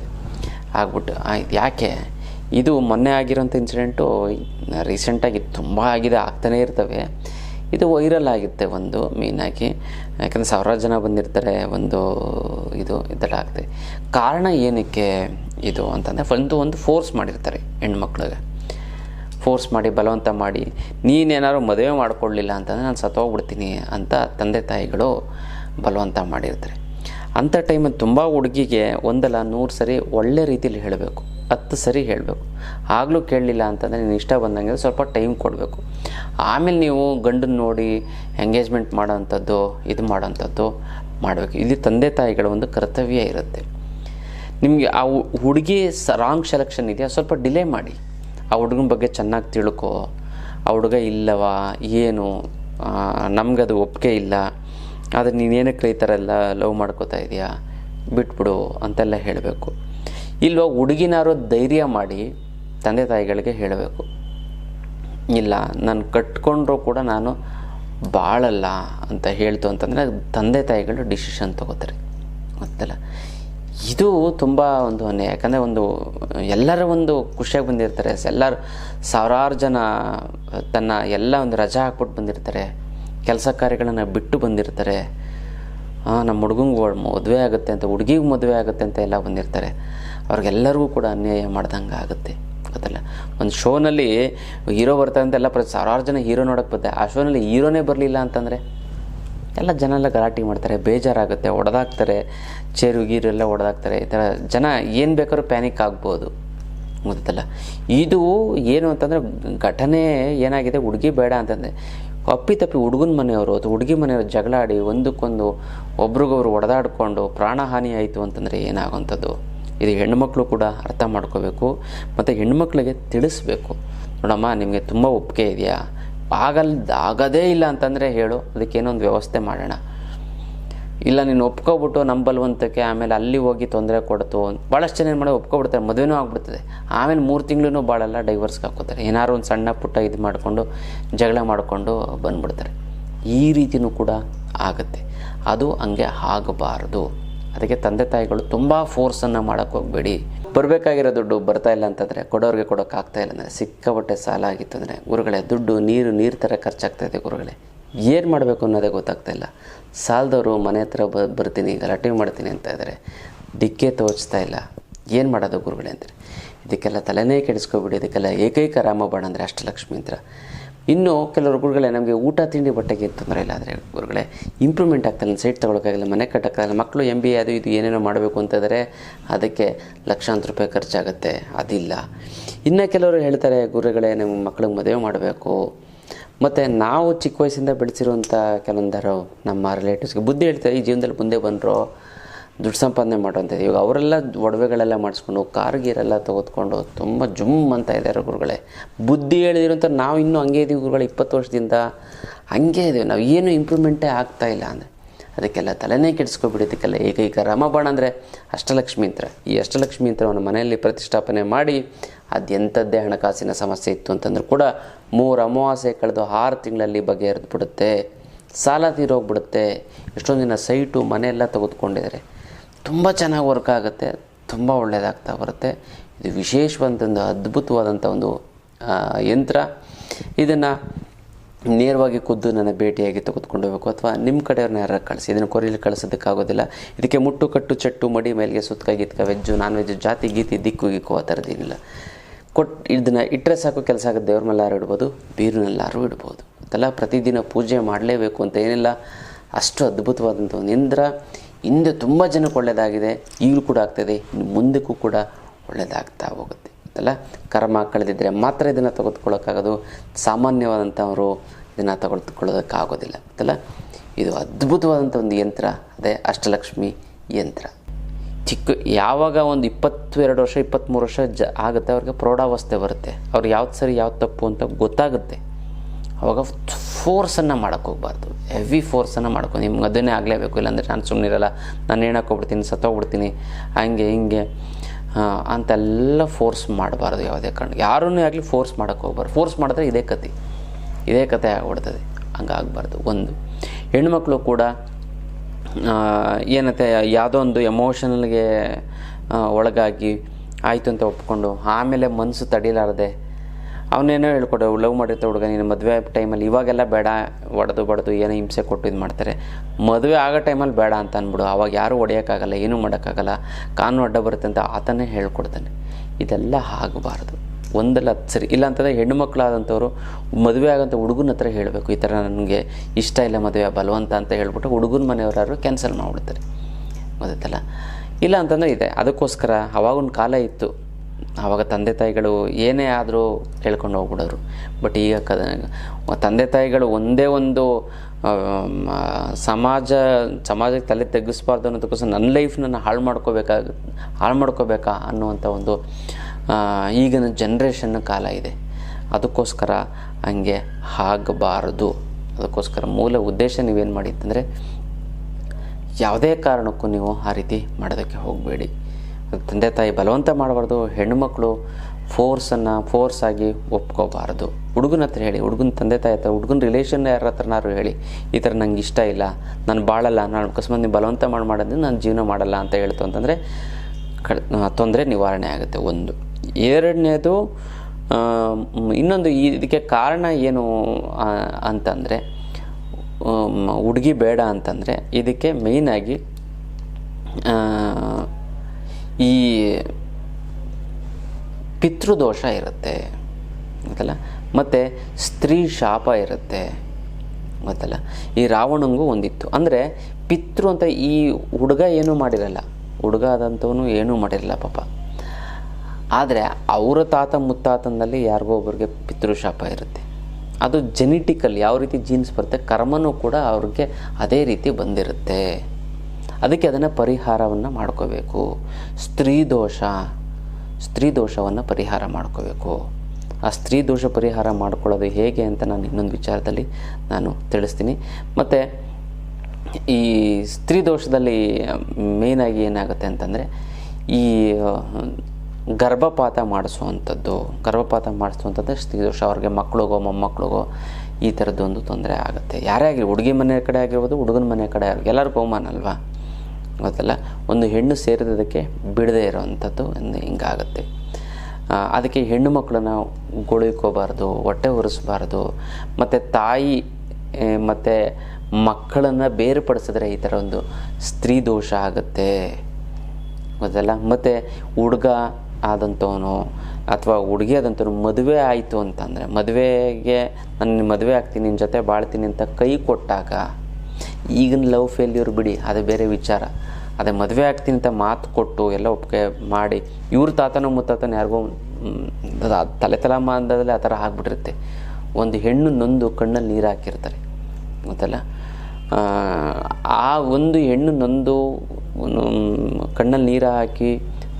ಆಗ್ಬಿಟ್ಟು ಯಾಕೆ? ಇದು ಮೊನ್ನೆ ಆಗಿರೋಂಥ ಇನ್ಸಿಡೆಂಟು ರೀಸೆಂಟಾಗಿ ತುಂಬ ಆಗಿದೆ, ಆಗ್ತಾನೇ ಇರ್ತವೆ. ಇದು ವೈರಲ್ ಆಗುತ್ತೆ ಒಂದು ಮೇಯ್ನಾಗಿ ಯಾಕಂದರೆ ಸಾವಿರಾರು ಜನ ಬಂದಿರ್ತಾರೆ, ಒಂದು ಇದು ಇದೆಲ್ಲ ಆಗ್ತದೆ ಕಾರಣ ಏನಕ್ಕೆ ಇದು ಅಂತಂದರೆ ಒಂದು ಒಂದು ಫೋರ್ಸ್ ಮಾಡಿರ್ತಾರೆ ಹೆಣ್ಮಕ್ಳಿಗೆ. ಫೋರ್ಸ್ ಮಾಡಿ, ಬಲವಂತ ಮಾಡಿ, ನೀನೇನಾದ್ರು ಮದುವೆ ಮಾಡಿಕೊಳ್ಳಿಲ್ಲ ಅಂತಂದರೆ ನಾನು ಸತ್ತೋಗ್ಬಿಡ್ತೀನಿ ಅಂತ ತಂದೆ ತಾಯಿಗಳು ಬಲವಂತ ಮಾಡಿರ್ತಾರೆ. ಅಂಥ ಟೈಮಲ್ಲಿ ತುಂಬ ಹುಡುಗಿಗೆ ಒಂದಲ್ಲ, ನೂರು ಸರಿ ಒಳ್ಳೆ ರೀತಿಯಲ್ಲಿ ಹೇಳಬೇಕು. ಹತ್ತು ಸರಿ ಹೇಳಬೇಕು. ಆಗಲೂ ಕೇಳಲಿಲ್ಲ ಅಂತಂದರೆ ನೀನು ಇಷ್ಟ ಬಂದಂಗೆ ಸ್ವಲ್ಪ ಟೈಮ್ ಕೊಡಬೇಕು. ಆಮೇಲೆ ನೀವು ಗಂಡನ್ನ ನೋಡಿ ಎಂಗೇಜ್ಮೆಂಟ್ ಮಾಡೋವಂಥದ್ದು ಇದು ಮಾಡೋವಂಥದ್ದು ಮಾಡಬೇಕು. ಇಲ್ಲಿ ತಂದೆ ತಾಯಿಗಳ ಒಂದು ಕರ್ತವ್ಯ ಇರುತ್ತೆ. ನಿಮಗೆ ಆ ಹುಡುಗಿ ಸ ರಾಂಗ್ ಸೆಲೆಕ್ಷನ್ ಇದೆಯಾ? ಸ್ವಲ್ಪ ಡಿಲೇ ಮಾಡಿ. ಆ ಹುಡುಗನ ಬಗ್ಗೆ ಚೆನ್ನಾಗಿ ತಿಳ್ಕೊ. ಆ ಹುಡುಗ ಇಲ್ಲವಾ? ಏನು? ನಮಗದು ಒಪ್ಪಿಗೆ ಇಲ್ಲ. ಆದರೆ ನೀನೇನಕ್ಕೆ ಈ ಥರ ಎಲ್ಲ ಲವ್ ಮಾಡ್ಕೋತಾ ಇದೆಯಾ? ಬಿಟ್ಬಿಡು ಅಂತೆಲ್ಲ ಹೇಳಬೇಕು. ಇಲ್ವಾ ಹುಡುಗಿನಾರು ಧೈರ್ಯ ಮಾಡಿ ತಂದೆ ತಾಯಿಗಳಿಗೆ ಹೇಳಬೇಕು. ಇಲ್ಲ, ನಾನು ಕಟ್ಕೊಂಡ್ರೂ ಕೂಡ ನಾನು ಬಾಳಲ್ಲ ಅಂತ ಹೇಳ್ತು ಅಂತಂದರೆ ತಂದೆ ತಾಯಿಗಳು ಡಿಸಿಷನ್ ತಗೋತಾರೆ. ಗೊತ್ತಲ್ಲ? ಇದು ತುಂಬ ಒಂದು ಅನ್ಯಾಯ. ಯಾಕಂದರೆ ಒಂದು, ಎಲ್ಲರ ಒಂದು ಖುಷಿಯಾಗಿ ಬಂದಿರ್ತಾರೆ. ಎಲ್ಲರೂ ಸಾವಿರಾರು ಜನ ತನ್ನ ಎಲ್ಲ ಒಂದು ರಜಾ ಹಾಕ್ಬಿಟ್ಟು ಬಂದಿರ್ತಾರೆ. ಕೆಲಸ ಕಾರ್ಯಗಳನ್ನು ಬಿಟ್ಟು ಬಂದಿರ್ತಾರೆ. ನಮ್ಮ ಹುಡುಗಂಗೆ ಮದುವೆ ಆಗುತ್ತೆ ಅಂತ, ಹುಡುಗಿಗೆ ಮದುವೆ ಆಗುತ್ತೆ ಅಂತ ಎಲ್ಲ ಬಂದಿರ್ತಾರೆ. ಅವ್ರಿಗೆಲ್ಲರಿಗೂ ಕೂಡ ಅನ್ಯಾಯ ಮಾಡ್ದಂಗೆ ಆಗುತ್ತೆ. ಗೊತ್ತಲ್ಲ? ಒಂದು ಶೋನಲ್ಲಿ ಹೀರೋ ಬರ್ತಾರೆ ಅಂತ ಎಲ್ಲ ಪ್ರ, ಸಾವಿರಾರು ಜನ ಹೀರೋ ನೋಡೋಕೆ ಬರ್ತಾರೆ ಆ ಶೋನಲ್ಲಿ ಹೀರೋನೇ ಬರಲಿಲ್ಲ ಅಂತಂದರೆ ಎಲ್ಲ ಜನ ಎಲ್ಲ ಗಲಾಟೆ ಮಾಡ್ತಾರೆ. ಬೇಜಾರಾಗುತ್ತೆ ಹೊಡೆದಾಕ್ತಾರೆ ಚೇರು, ಗೀರು ಎಲ್ಲ ಹೊಡೆದಾಕ್ತಾರೆ ಈ ಥರ ಜನ ಏನು ಬೇಕಾದ್ರೂ ಪ್ಯಾನಿಕ್ ಆಗ್ಬೋದು. ಗೊತ್ತಲ್ಲ? ಇದು ಏನು ಅಂತಂದರೆ ಘಟನೆ ಏನಾಗಿದೆ? ಹುಡುಗಿ ಬೇಡ ಅಂತಂದರೆ ಅಪ್ಪಿ ತಪ್ಪಿ ಹುಡುಗನ ಮನೆಯವರು ಅಥವಾ ಹುಡುಗಿ ಮನೆಯವರು ಜಗಳಾಡಿ ಒಂದಕ್ಕೊಂದು ಒಬ್ರಿಗೊಬ್ರು ಹೊಡೆದಾಡ್ಕೊಂಡು ಪ್ರಾಣಹಾನಿ ಆಯಿತು ಅಂತಂದರೆ ಏನಾಗುವಂಥದ್ದು? ಇದು ಹೆಣ್ಮಕ್ಳು ಕೂಡ ಅರ್ಥ ಮಾಡ್ಕೋಬೇಕು ಮತ್ತು ಹೆಣ್ಮಕ್ಳಿಗೆ ತಿಳಿಸ್ಬೇಕು. ನೋಡಮ್ಮ, ನಿಮಗೆ ತುಂಬ ಒಪ್ಪಿಗೆ ಇದೆಯಾ? ಆಗಲ್, ಆಗದೇ ಇಲ್ಲ ಅಂತಂದರೆ ಹೇಳು. ಅದಕ್ಕೇನೋ ಒಂದು ವ್ಯವಸ್ಥೆ ಮಾಡೋಣ. ಇಲ್ಲ, ನೀನು ಒಪ್ಕೊಬಿಟ್ಟು ನಮ್ಮ ಬಲವಂತಕ್ಕೆ ಆಮೇಲೆ ಅಲ್ಲಿ ಹೋಗಿ ತೊಂದರೆ ಕೊಡ್ತು ಭಾಳಷ್ಟು ಜನ ಏನು ಮಾಡಿ ಒಪ್ಕೊಬಿಡ್ತಾರೆ, ಮದುವೆನೂ ಆಗ್ಬಿಡ್ತದೆ. ಆಮೇಲೆ ಮೂರು ತಿಂಗಳೂ ಭಾಳಲ್ಲ ಡೈವರ್ಸ್ಗೆ ಹಾಕೋತಾರೆ. ಏನಾದ್ರು ಒಂದು ಸಣ್ಣ ಪುಟ್ಟ ಇದು ಮಾಡಿಕೊಂಡು, ಜಗಳ ಮಾಡಿಕೊಂಡು ಬಂದ್ಬಿಡ್ತಾರೆ. ಈ ರೀತಿಯೂ ಕೂಡ ಆಗುತ್ತೆ. ಅದು ಹಂಗೆ ಆಗಬಾರ್ದು. ಅದಕ್ಕೆ ತಂದೆ ತಾಯಿಗಳು ತುಂಬ ಫೋರ್ಸನ್ನು ಮಾಡೋಕ್ಕೆ ಹೋಗಬೇಡಿ. ಬರಬೇಕಾಗಿರೋ ದುಡ್ಡು ಬರ್ತಾ ಇಲ್ಲ ಅಂತಂದರೆ, ಕೊಡೋರಿಗೆ ಕೊಡೋಕ್ಕಾಗ್ತಾ ಇಲ್ಲ ಅಂದರೆ, ಸಿಕ್ಕಾಪಟ್ಟೆ ಸಾಲ ಆಗಿತ್ತು ಅಂದರೆ, ಗುರುಗಳೇ, ದುಡ್ಡು, ನೀರು ನೀರು ಥರ ಖರ್ಚಾಗ್ತಾ ಇದೆ ಗುರುಗಳೇ. ಏನು ಮಾಡಬೇಕು ಅನ್ನೋದೇ ಗೊತ್ತಾಗ್ತಾ ಇಲ್ಲ. ಸಾಲದವರು ಮನೆ ಹತ್ರ ಬ, ಬರ್ತೀನಿ ಗಲಾಟೆ ಮಾಡ್ತೀನಿ ಅಂತ ಇದ್ದಾರೆ ಡಿಕ್ಕೆ ತೋಚ್ತಾ ಇಲ್ಲ. ಏನು ಮಾಡೋದು ಗುರುಗಳೇ ಅಂತಾರೆ. ಇದಕ್ಕೆಲ್ಲ ತಲೆನೇ ಕೆಡಿಸ್ಕೊಬಿಡಿ, ಇದಕ್ಕೆಲ್ಲ ಏಕೈಕ ರಾಮಬಾಣ ಅಂದರೆ ಅಷ್ಟಲಕ್ಷ್ಮಿ ಅಂತ. ಇನ್ನು ಕೆಲವರು ಗುರುಗಳೇ, ನಮಗೆ ಊಟ, ತಿಂಡಿ, ಬಟ್ಟೆಗೆ ತೊಂದರೆ ಇಲ್ಲ ಆದರೆ ಗುರುಗಳೇ ಇಂಪ್ರೂವ್ಮೆಂಟ್ ಆಗ್ತಾಯಿಲ್ಲ ಸೈಟ್ ತೊಗೊಳಕ್ಕಾಗಿಲ್ಲ, ಮನೆ ಕಟ್ಟೋಕ್ಕಾಗಲ್ಲ ಮಕ್ಕಳು ಎಂ ಬಿ ಎ ಅದು ಇದು ಏನೇನೋ ಮಾಡಬೇಕು ಅಂತಂದರೆ ಅದಕ್ಕೆ ಲಕ್ಷಾಂತರ ರೂಪಾಯಿ ಖರ್ಚಾಗುತ್ತೆ, ಅದಿಲ್ಲ. ಇನ್ನು ಕೆಲವರು ಹೇಳ್ತಾರೆ, ಗುರುಗಳೇ, ನಿಮ್ಮ ಮಕ್ಕಳಿಗೆ ಮದುವೆ ಮಾಡಬೇಕು. ಮತ್ತು ನಾವು ಚಿಕ್ಕ ವಯಸ್ಸಿಂದ ಬೆಳೆಸಿರುವಂಥ ಕೆಲವೊಂದರು ನಮ್ಮ ರಿಲೇಟಿವ್ಸ್ಗೆ ಬುದ್ಧಿ ಹೇಳ್ತಾರೆ, ಈ ಜೀವನದಲ್ಲಿ ಮುಂದೆ ಬಂದರು ದುಡ್ಡು ಸಂಪಾದನೆ ಮಾಡುವಂಥದ್ದು ಇವಾಗ ಅವರೆಲ್ಲ ಒಡವೆಗಳೆಲ್ಲ ಮಾಡಿಸ್ಕೊಂಡು ಕಾರ್ ಗೀರೆಲ್ಲ ತೆಗೆದುಕೊಂಡು ತುಂಬ ಜುಮ್ ಅಂತ ಇದ್ದಾರೆ ಗುರುಗಳೇ. ಬುದ್ಧಿ ಹೇಳಿದಿರೋಂಥ ನಾವು ಇನ್ನೂ ಹಂಗೆ ಇದ್ದೀವಿ ಗುರುಗಳು, ಇಪ್ಪತ್ತು ವರ್ಷದಿಂದ ಹಂಗೆ ಇದ್ದೀವಿ ನಾವು ಏನು ಇಂಪ್ರೂವ್ಮೆಂಟೇ ಆಗ್ತಾ ಇಲ್ಲ ಅಂದರೆ ಅದಕ್ಕೆಲ್ಲ ತಲೆನೇ ಕೆಡಿಸ್ಕೊಬಿಡಿ ಇದಕ್ಕೆಲ್ಲ ಏಕೈಕ ರಾಮಬಾಣ ಅಂದರೆ ಅಷ್ಟಲಕ್ಷ್ಮಿ ಯಂತ್ರ ಈ ಅಷ್ಟಲಕ್ಷ್ಮಿ ಯಂತ್ರವನ್ನು ಮನೆಯಲ್ಲಿ ಪ್ರತಿಷ್ಠಾಪನೆ ಮಾಡಿ ಅದೆಂಥದ್ದೇ ಹಣಕಾಸಿನ ಸಮಸ್ಯೆ ಇತ್ತು ಅಂತಂದ್ರೂ ಕೂಡ ಮೂರು ಅಮಾವಾಸ್ಯೆ ಕಳೆದು ಆರು ತಿಂಗಳಲ್ಲಿ ಬಗೆಹರಿದು ಬಿಡುತ್ತೆ. ಸಾಲ ತೀರೋಗ್ಬಿಡುತ್ತೆ ಎಷ್ಟೊಂದು ದಿನ ಸೈಟು ಮನೆಯೆಲ್ಲ ತೆಗೆದುಕೊಂಡಿದ್ದಾರೆ. ತುಂಬ ಚೆನ್ನಾಗಿ ವರ್ಕ್ ಆಗುತ್ತೆ. ತುಂಬ ಒಳ್ಳೆಯದಾಗ್ತಾ ಬರುತ್ತೆ. ಇದು ವಿಶೇಷವಾದಂಥ ಅದ್ಭುತವಾದಂಥ ಒಂದು ಯಂತ್ರ. ಇದನ್ನು ನೇರವಾಗಿ ಖುದ್ದು ನನ್ನ ಭೇಟಿಯಾಗಿ ತೆಗೆದುಕೊಂಡು ಹೋಗಬೇಕು ಅಥವಾ ನಿಮ್ಮ ಕಡೆಯವ್ರನ್ನ ಯಾರು ಕಳಿಸಿ, ಇದನ್ನು ಕೊರಿಯಲ್ಲಿ ಕಳಿಸೋದಕ್ಕಾಗೋದಿಲ್ಲ. ಇದಕ್ಕೆ ಮುಟ್ಟು, ಕಟ್ಟು, ಚಟ್ಟು, ಮಡಿ ಮೇಲಿಗೆ ಸುತ್ತಕ ಗಿತ್ಕ, ವೆಜ್ಜು ನಾನ್ ವೆಜ್ಜು ಜಾತಿ, ಗೀತಿ, ದಿಕ್ಕು, ಗಿಕ್ಕು ಆ ಥರದ್ದೇನಿಲ್ಲ ಕೊಟ್ಟು ಇದನ್ನು ಇಟ್ಟರೆ ಸಾಕು, ಕೆಲಸ ಆಗುತ್ತೆ ದೇವ್ರ ಮೇಲಾರು ಇಡ್ಬೋದು ಬೀರಿನಲ್ಲಾರು ಇಡ್ಬೋದು. ಅದೆಲ್ಲ ಪ್ರತಿದಿನ ಪೂಜೆ ಮಾಡಲೇಬೇಕು ಅಂತ ಏನಿಲ್ಲ. ಅಷ್ಟು ಅದ್ಭುತವಾದಂಥ ಒಂದು ಇಂದ್ರ. ಹಿಂದೆ ತುಂಬ ಜನಕ್ಕೆ ಒಳ್ಳೆಯದಾಗಿದೆ ಈಗಲೂ ಕೂಡ ಆಗ್ತದೆ, ಇನ್ನು ಮುಂದಕ್ಕೂ ಕೂಡ ಒಳ್ಳೆಯದಾಗ್ತಾ ಹೋಗುತ್ತೆ. ಅಲ್ಲ ಕರ್ಮ ಕಳೆದಿದ್ದರೆ ಮಾತ್ರ ಇದನ್ನು ತೆಗೆದುಕೊಳ್ಳೋಕ್ಕಾಗೋದು. ಸಾಮಾನ್ಯವಾದಂಥವರು ಇದನ್ನು ತೆಗೆದುಕೊಳ್ಳೋದಕ್ಕಾಗೋದಿಲ್ಲ. ಅಂತಲ್ಲ ಇದು ಅದ್ಭುತವಾದಂಥ ಒಂದು ಯಂತ್ರ. ಅದೇ ಅಷ್ಟಲಕ್ಷ್ಮಿ ಯಂತ್ರ. ಚಿಕ್ಕ, ಯಾವಾಗ ಒಂದು ಇಪ್ಪತ್ತು ಎರಡು ವರ್ಷ, ಇಪ್ಪತ್ತ್ಮೂರು ವರ್ಷ ಜ ಆಗುತ್ತೆ, ಅವ್ರಿಗೆ ಪ್ರೌಢಾವಸ್ಥೆ ಬರುತ್ತೆ. ಅವ್ರು ಯಾವ್ದು ಸರಿ, ಯಾವ್ದು ತಪ್ಪು ಅಂತ ಗೊತ್ತಾಗುತ್ತೆ. ಅವಾಗ ಫೋರ್ಸನ್ನು ಮಾಡೋಕ್ಕೆ ಹೋಗ್ಬಾರ್ದು. ಹೆವಿ ಫೋರ್ಸನ್ನು ಮಾಡ್ಕೊಂಡು ನಿಮ್ಗೆ ಅದನ್ನೇ ಆಗಲೇಬೇಕು. ಇಲ್ಲಾಂದರೆ ನಾನು ಸುಮ್ಮನಿರಲ್ಲ ನಾನು ಏನಕ್ಕೆ ಹೋಗ್ಬಿಡ್ತೀನಿ, ಸತ್ತೋಗ್ಬಿಡ್ತೀನಿ. ಹಂಗೆ, ಹಿಂಗೆ. ಅಂತೆಲ್ಲ ಫೋರ್ಸ್ ಮಾಡಬಾರ್ದು ಯಾವುದೇ ಕಾರಣ ಯಾರನ್ನೂ ಆಗಲಿ ಫೋರ್ಸ್ ಮಾಡೋಕ್ಕೆ ಹೋಗ್ಬಾರ್ದು. ಫೋರ್ಸ್ ಮಾಡಿದ್ರೆ ಇದೇ ಕತೆ ಇದೇ ಕತೆ ಆಗ್ಬಿಡ್ತದೆ. ಹಂಗಾಗಬಾರ್ದು. ಒಂದು. ಹೆಣ್ಮಕ್ಳು ಕೂಡ ಏನತ್ತೆ ಯಾವುದೋ ಒಂದು ಎಮೋಷನಲ್ಗೆ ಒಳಗಾಗಿ ಆಯಿತು ಅಂತ ಒಪ್ಕೊಂಡು ಆಮೇಲೆ ಮನಸ್ಸು ತಡಿಲಾರದೆ ಅವನೇನೋ ಹೇಳ್ಕೊಡೋ ಲವ್ ಮಾಡಿರ್ತ ಹುಡುಗ, ನೀನು ಮದುವೆ ಟೈಮಲ್ಲಿ ಇವಾಗೆಲ್ಲ ಬೇಡ, ಒಡೆದು ಬಡದು ಏನೋ ಹಿಂಸೆ ಕೊಟ್ಟು ಇದು ಮಾಡ್ತಾರೆ. ಮದುವೆ ಆಗೋ ಟೈಮಲ್ಲಿ ಬೇಡ ಅಂತ ಅಂದ್ಬಿಡು ಅವಾಗ ಯಾರೂ ಹೊಡೆಯೋಕ್ಕಾಗಲ್ಲ ಏನೂ ಮಾಡೋಕ್ಕಾಗಲ್ಲ, ಕಾನೂನು ಅಡ್ಡ ಬರುತ್ತೆ ಅಂತ ಆತನೇ ಹೇಳ್ಕೊಡ್ತಾನೆ. ಇದೆಲ್ಲ ಆಗಬಾರ್ದು. ಒಂದಲ್ಲ ಹತ್ತು ಸರಿ, ಇಲ್ಲ ಅಂತಂದರೆ ಹೆಣ್ಣು ಮಕ್ಕಳಾದಂಥವ್ರು ಮದುವೆ ಆಗೋಂಥ ಹುಡುಗನ ಹತ್ರ ಹೇಳಬೇಕು, ಈ ಥರ ನನಗೆ ಇಷ್ಟ ಇಲ್ಲ ಮದುವೆ, ಬಲವಂತ ಅಂತ ಹೇಳ್ಬಿಟ್ಟು ಹುಡುಗನ ಮನೆಯವರಾದ್ರು ಕ್ಯಾನ್ಸಲ್ ಮಾಡಿಬಿಡ್ತಾರೆ. ಗೊತ್ತಾಯ್ತಲ್ಲ ಇಲ್ಲ ಅಂತಂದರೆ ಇದೆ, ಅದಕ್ಕೋಸ್ಕರ ಅವಾಗಿನ ಕಾಲ ಇತ್ತು. ಆವಾಗ ತಂದೆ ತಾಯಿಗಳು ಏನೇ ಆದರೂ ಕೇಳ್ಕೊಂಡು ಹೋಗ್ಬಿಡೋರು. ಬಟ್ ಈಗ ಕ, ತಂದೆ ತಾಯಿಗಳು ಒಂದೇ ಒಂದು ಸಮಾಜ, ಸಮಾಜಕ್ಕೆ ತಲೆ ತೆಗ್ಗಿಸ್ಬಾರ್ದು ಅನ್ನೋದಕ್ಕೋಸ್ಕರ ನನ್ನ ಲೈಫ್ನ ಹಾಳು ಮಾಡ್ಕೋಬೇಕಾಗ ಹಾಳು ಮಾಡ್ಕೋಬೇಕಾ ಅನ್ನುವಂಥ ಒಂದು ಈಗಿನ ಜನ್ರೇಷನ್ ಕಾಲ ಇದೆ. ಅದಕ್ಕೋಸ್ಕರ ಹಂಗೆ ಆಗಬಾರದು. ಅದಕ್ಕೋಸ್ಕರ ಮೂಲ ಉದ್ದೇಶ ನೀವೇನು ಮಾಡಿ ಅಂತಂದರೆ ಯಾವುದೇ ಕಾರಣಕ್ಕೂ ನೀವು ಆ ರೀತಿ ಮಾಡೋದಕ್ಕೆ ಹೋಗಬೇಡಿ. ತಂದೆ ತಾಯಿ ಬಲವಂತ ಮಾಡಬಾರ್ದು ಹೆಣ್ಣುಮಕ್ಕಳು ಫೋರ್ಸನ್ನು ಫೋರ್ಸ್ ಆಗಿ ಒಪ್ಕೋಬಾರ್ದು. ಹುಡುಗನ ಹತ್ರ ಹೇಳಿ, ಹುಡುಗನ ತಂದೆ ತಾಯಿ ಹತ್ರ, ಹುಡುಗನ ರಿಲೇಷನ್ ಯಾರ ಹತ್ರನಾದ್ರು ಹೇಳಿ, ಈ ಥರ ನಂಗೆ ಇಷ್ಟ ಇಲ್ಲ, ನಾನು ಬಾಳಲ್ಲ, ನಾನು ಅಕಸ್ಮಾತ್ ನೀವು ಬಲವಂತ ಮಾಡಿ ಮಾಡೋದು ನಾನು ಜೀವನ ಮಾಡಲ್ಲ ಅಂತ ಹೇಳ್ತು ಅಂತಂದರೆ ಕ ತೊಂದರೆ ನಿವಾರಣೆ ಆಗುತ್ತೆ ಒಂದು. ಎರಡನೇದು ಇನ್ನೊಂದು ಇದಕ್ಕೆ ಕಾರಣ ಏನು ಅಂತಂದರೆ ಹುಡುಗಿ ಬೇಡ ಅಂತಂದರೆ, ಇದಕ್ಕೆ ಮೇಯ್ನಾಗಿ ಈ ಪಿತೃದೋಷ ಇರುತ್ತೆ, ಗೊತ್ತಲ್ಲ? ಮತ್ತು ಸ್ತ್ರೀ ಶಾಪ ಇರುತ್ತೆ, ಗೊತ್ತಲ್ಲ? ಈ ರಾವಣಂಗೂ ಒಂದಿತ್ತು. ಅಂದರೆ ಪಿತೃ ಅಂತ ಈ ಹುಡುಗ ಏನೂ ಮಾಡಿರಲ್ಲ. ಹುಡುಗ ಆದಂಥವನು ಏನೂ ಮಾಡಿರಲ್ಲ ಪಾಪ. ಆದರೆ ಅವರ ತಾತ ಮುತ್ತಾತನಲ್ಲಿ ಯಾರಿಗೋ ಒಬ್ಬರಿಗೆ ಪಿತೃಶಾಪ ಇರುತ್ತೆ. ಅದು ಜೆನೆಟಿಕಲ್ ಯಾವ ರೀತಿ ಜೀನ್ಸ್ ಬರುತ್ತೆ, ಕರ್ಮನೂ ಕೂಡ ಅವ್ರಿಗೆ ಅದೇ ರೀತಿ ಬಂದಿರುತ್ತೆ. ಅದಕ್ಕೆ ಅದನ್ನು ಪರಿಹಾರವನ್ನು ಮಾಡ್ಕೋಬೇಕು. ಸ್ತ್ರೀ ದೋಷ, ಸ್ತ್ರೀ ದೋಷವನ್ನು ಪರಿಹಾರ ಮಾಡ್ಕೋಬೇಕು. ಆ ಸ್ತ್ರೀ ದೋಷ ಪರಿಹಾರ ಮಾಡ್ಕೊಳ್ಳೋದು ಹೇಗೆ ಅಂತ ನಾನು ಇನ್ನೊಂದು ವಿಚಾರದಲ್ಲಿ ನಾನು ತಿಳಿಸ್ತೀನಿ. ಮತ್ತು ಈ ಸ್ತ್ರೀ ದೋಷದಲ್ಲಿ ಮೇಯ್ನಾಗಿ ಏನಾಗುತ್ತೆ ಅಂತಂದರೆ, ಈ ಗರ್ಭಪಾತ ಮಾಡಿಸುವಂಥದ್ದು ಗರ್ಭಪಾತ ಮಾಡಿಸುವಂಥದ್ದು ಸ್ತ್ರೀ ದೋಷ, ಅವ್ರಿಗೆ ಮಕ್ಕಳಿಗೋ ಮೊಮ್ಮಕ್ಕಳಿಗೋ ಈ ಥರದ್ದೊಂದು ತೊಂದರೆ ಆಗುತ್ತೆ. ಯಾರೇ ಆಗಿರ್ಬೋದು ಹುಡುಗಿ ಮನೆ ಕಡೆ ಆಗಿರ್ಬೋದು, ಹುಡುಗನ ಮನೆ ಕಡೆ ಆಗಿರ್ಬೋದು ಎಲ್ಲರಿಗೂ ಅವಮಾನ ಅಲ್ವಾ? ಗೊತ್ತಲ್ಲ? ಒಂದು ಹೆಣ್ಣು ಸೇರಿದದಕ್ಕೆ ಬಿಡದೇ ಇರೋವಂಥದ್ದು ಹಿಂಗಾಗುತ್ತೆ. ಅದಕ್ಕೆ ಹೆಣ್ಣು ಮಕ್ಕಳನ್ನ ಗೊಳಿಕೋಬಾರ್ದು, ಹೊಟ್ಟೆ ಉರಿಸ್ಬಾರ್ದು ಮತ್ತು ತಾಯಿ ಮತ್ತು ಮಕ್ಕಳನ್ನು ಬೇರ್ಪಡಿಸಿದ್ರೆ ಈ ಥರ ಒಂದು ಸ್ತ್ರೀ ದೋಷ ಆಗುತ್ತೆ. ಗೊತ್ತಲ್ಲ? ಮತ್ತು ಹುಡುಗ ಆದಂಥವನು ಅಥವಾ ಹುಡುಗಿ ಆದಂಥವ್ರು ಮದುವೆ ಆಯಿತು ಅಂತಂದರೆ, ಮದುವೆಗೆ, ನಾನು ಮದುವೆ ಆಗ್ತೀನಿ ನಿನ್ನ ಜೊತೆ ಬಾಳ್ತೀನಿ ಅಂತ ಕೈ ಕೊಟ್ಟಾಗ ಈಗಿನ ಲವ್ ಫೇಲ್ಯೂರ್ ಬಿಡಿ, ಅದು ಬೇರೆ ವಿಚಾರ. ಅದೇ ಮದುವೆ ಆಗ್ತೀನಿ ಅಂತ ಮಾತು ಕೊಟ್ಟು ಎಲ್ಲ ಒಪ್ಪಿಗೆ ಮಾಡಿ, ಇವ್ರ ತಾತನೋ ಮುತ್ತಾತನ ಯಾರಿಗೋ ತಲೆ ತಲೆಮಾನದಲ್ಲೇ ಆ ಥರ ಆಗ್ಬಿಟ್ಟಿರುತ್ತೆ. ಒಂದು ಹೆಣ್ಣು ನೊಂದು ಕಣ್ಣಲ್ಲಿ ನೀರು ಹಾಕಿರ್ತಾರೆ, ಗೊತ್ತಲ್ಲ? ಆ ಒಂದು ಹೆಣ್ಣು ನೊಂದು ಕಣ್ಣಲ್ಲಿ ನೀರು ಹಾಕಿ